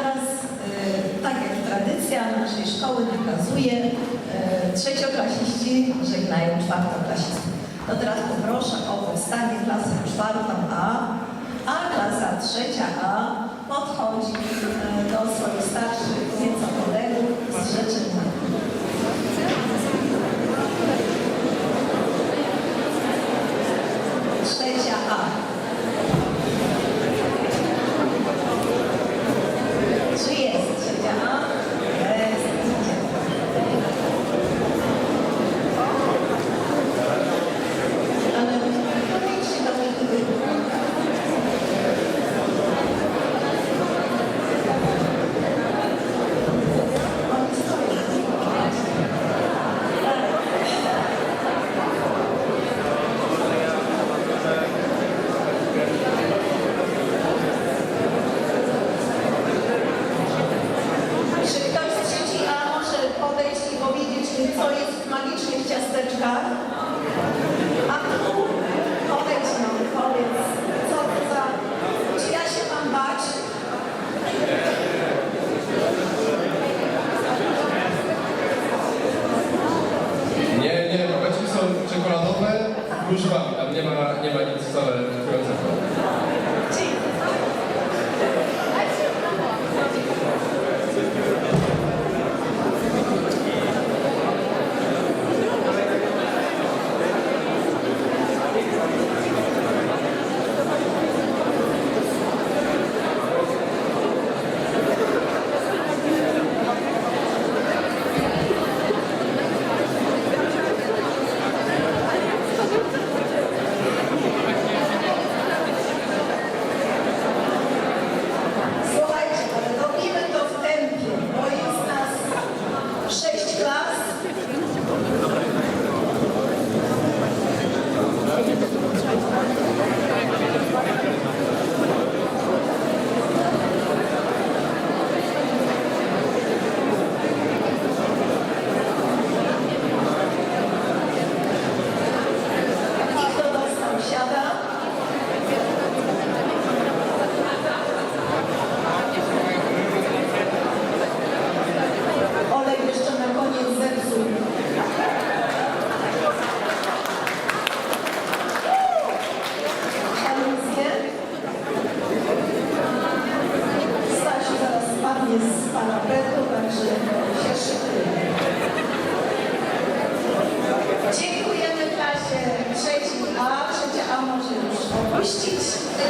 teraz, y, tak jak tradycja naszej szkoły nakazuje, y, trzecioklasiści żegnają czwartoklasistów. To teraz poproszę o powstanie klasy czwartą A, a klasa trzecia A podchodzi y, do swoich starszych nieco kolegów z rzeczy Thank you.